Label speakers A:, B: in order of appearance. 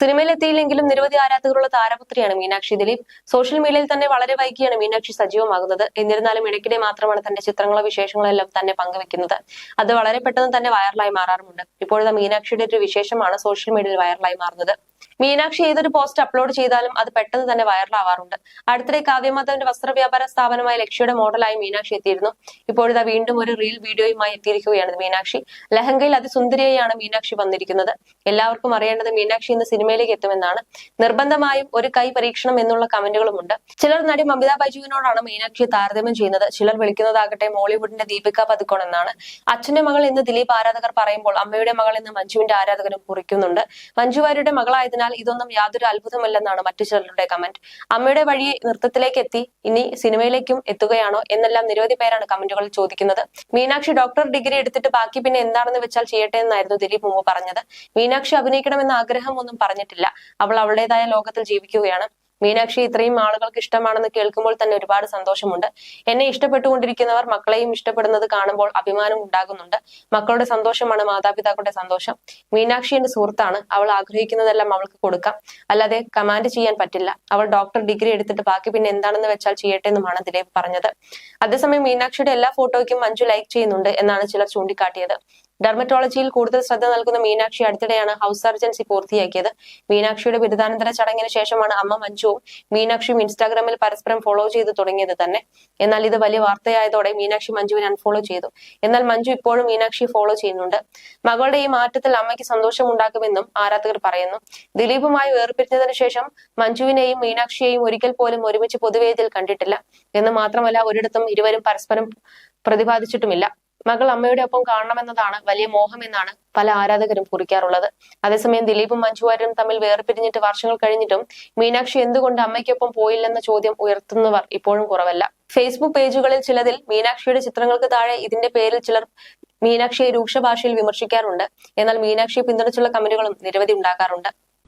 A: സിനിമയിൽ എത്തിയില്ലെങ്കിലും നിരവധി ആരാധകരുള്ള താരപുത്രിയാണ് മീനാക്ഷി ദിലീപ്. സോഷ്യൽ മീഡിയയിൽ തന്നെ വളരെ വൈകിയാണ് മീനാക്ഷി സജീവമാകുന്നത്. എന്നിരുന്നാലും ഇടയ്ക്കിടെ മാത്രമാണ് തന്റെ ചിത്രങ്ങളോ വിശേഷങ്ങളോ എല്ലാം തന്നെ പങ്കുവെക്കുന്നത്. അത് വളരെ പെട്ടെന്ന് തന്നെ വൈറലായി മാറാറുമുണ്ട്. ഇപ്പോഴത്തെ മീനാക്ഷിയുടെ ഒരു വിശേഷമാണ് സോഷ്യൽ മീഡിയയിൽ വൈറലായി മാറുന്നത്. മീനാക്ഷി ഏതൊരു പോസ്റ്റ് അപ്ലോഡ് ചെയ്താലും അത് പെട്ടെന്ന് തന്നെ വൈറലാവാറുണ്ട്. അടുത്തിടെ കാവ്യമാധവന്റെ വസ്ത്രവ്യാപാര സ്ഥാപനമായ ലക്ഷ്യയുടെ മോഡലായി മീനാക്ഷി എത്തിയിരുന്നു. ഇപ്പോഴിതാ വീണ്ടും ഒരു റീൽ വീഡിയോയുമായി എത്തിയിരിക്കുകയാണ് മീനാക്ഷി. ലഹങ്കയിൽ അതിസുന്ദരിയായാണ് മീനാക്ഷി വന്നിരിക്കുന്നത്. എല്ലാവർക്കും അറിയേണ്ടത് മീനാക്ഷി ഇന്ന് സിനിമയിലേക്ക് എത്തുമെന്നാണ്. നിർബന്ധമായും ഒരു കൈ പരീക്ഷണം എന്നുള്ള കമന്റുകളുമുണ്ട്. ചിലർ നടി മമിത ബൈജുവിനോടാണ് മീനാക്ഷിയെ താരതമ്യം ചെയ്യുന്നത്. ചിലർ വിളിക്കുന്നതാകട്ടെ മോളിവുഡിന്റെ ദീപിക പതുക്കോൺ എന്നാണ്. അച്ഛന്റെ മകൾ എന്ന് ദിലീപ് ആരാധകർ പറയുമ്പോൾ അമ്മയുടെ മകൾ എന്ന് മഞ്ജുവിന്റെ ആരാധകരും കുറിക്കുന്നുണ്ട്. മഞ്ജു വാര്യരുടെ മകളായതിനാൽ ഇതൊന്നും യാതൊരു അത്ഭുതമല്ലെന്നാണ് മറ്റു ചിലരുടെ കമന്റ് അമ്മയുടെ വഴി നൃത്തത്തിലേക്ക് എത്തി ഇനി സിനിമയിലേക്കും എത്തുകയാണോ എന്നെല്ലാം നിരവധി പേരാണ് കമന്റുകൾ ചോദിക്കുന്നത്. മീനാക്ഷി ഡോക്ടർ ഡിഗ്രി എടുത്തിട്ട് ബാക്കി പിന്നെ എന്താണെന്ന് വെച്ചാൽ ചെയ്യട്ടെ എന്നായിരുന്നു ദിലീപ് മുമ്പ് പറഞ്ഞത്. മീനാക്ഷി അഭിനയിക്കണമെന്ന ആഗ്രഹം ഒന്നും പറഞ്ഞിട്ടില്ല. അവൾ അവളുടേതായ ലോകത്തിൽ ജീവിക്കുകയാണ്. മീനാക്ഷി ഇത്രയും ആളുകൾക്ക് ഇഷ്ടമാണെന്ന് കേൾക്കുമ്പോൾ തന്നെ ഒരുപാട് സന്തോഷമുണ്ട്. എന്നെ ഇഷ്ടപ്പെട്ടുകൊണ്ടിരിക്കുന്നവർ മക്കളെയും ഇഷ്ടപ്പെടുന്നത് കാണുമ്പോൾ അഭിമാനം ഉണ്ടാകുന്നുണ്ട്. മക്കളുടെ സന്തോഷമാണ് മാതാപിതാക്കളുടെ സന്തോഷം. മീനാക്ഷി എന്റെ സുഹൃത്താണ്. അവൾ ആഗ്രഹിക്കുന്നതെല്ലാം അവൾക്ക് കൊടുക്കാം. അല്ലാതെ കമാൻഡ് ചെയ്യാൻ പറ്റില്ല. അവൾ ഡോക്ടർ ഡിഗ്രി എടുത്തിട്ട് ബാക്കി പിന്നെ എന്താണെന്ന് വെച്ചാൽ ചെയ്യട്ടെ എന്നുമാണ് ദിലീപ് പറഞ്ഞത്. അതേസമയം മീനാക്ഷിയുടെ എല്ലാ ഫോട്ടോയ്ക്കും മഞ്ജു ലൈക്ക് ചെയ്യുന്നുണ്ട് എന്നാണ് ചിലർ ചൂണ്ടിക്കാട്ടിയത്. ഡെർമറ്റോളജിയിൽ കൂടുതൽ ശ്രദ്ധ നൽകുന്ന മീനാക്ഷി അടുത്തിടെയാണ് ഹൗസ് സർജൻസി പൂർത്തിയാക്കിയത്. മീനാക്ഷിയുടെ ബിരുദാനന്തര ചടങ്ങിന് ശേഷമാണ് അമ്മ മഞ്ജുവും മീനാക്ഷിയും ഇൻസ്റ്റാഗ്രാമിൽ പരസ്പരം ഫോളോ ചെയ്ത് തുടങ്ങിയത് തന്നെ. എന്നാൽ ഇത് വലിയ വാർത്തയായതോടെ മീനാക്ഷി മഞ്ജുവിനെ അൺഫോളോ ചെയ്തു. എന്നാൽ മഞ്ജു ഇപ്പോഴും മീനാക്ഷി ഫോളോ ചെയ്യുന്നുണ്ട്. മകളുടെ ഈ മാറ്റത്തിൽ അമ്മയ്ക്ക് സന്തോഷമുണ്ടാക്കുമെന്നും ആരാധകർ പറയുന്നു. ദിലീപുമായി വേർപിരിഞ്ഞതിനു ശേഷം മഞ്ജുവിനെയും മീനാക്ഷിയെയും ഒരിക്കൽ പോലും ഒരുമിച്ച് പൊതുവേദിയിൽ കണ്ടിട്ടില്ല. എന്ന് മാത്രമല്ല ഒരിടത്തും ഇരുവരും പരസ്പരം പ്രതിപാദിച്ചിട്ടുമില്ല. മകൾ അമ്മയുടെ ഒപ്പം കാണണമെന്നതാണ് വലിയ മോഹം എന്നാണ് പല ആരാധകരും കുറിക്കാറുള്ളത്. അതേസമയം ദിലീപും മഞ്ജുവാരും തമ്മിൽ വേർപിരിഞ്ഞിട്ട് വർഷങ്ങൾ കഴിഞ്ഞിട്ടും മീനാക്ഷി എന്തുകൊണ്ട് അമ്മയ്ക്കൊപ്പം പോയില്ലെന്ന ചോദ്യം ഉയർത്തുന്നവർ ഇപ്പോഴും കുറവല്ല. ഫേസ്ബുക്ക് പേജുകളിൽ ചിലതിൽ മീനാക്ഷിയുടെ ചിത്രങ്ങൾക്ക് താഴെ ഇതിന്റെ പേരിൽ ചിലർ മീനാക്ഷിയെ രൂക്ഷ ഭാഷയിൽ വിമർശിക്കാറുണ്ട്. എന്നാൽ മീനാക്ഷിയെ പിന്തുണച്ചുള്ള കമന്റുകളും നിരവധി ഉണ്ടാകാറുണ്ട്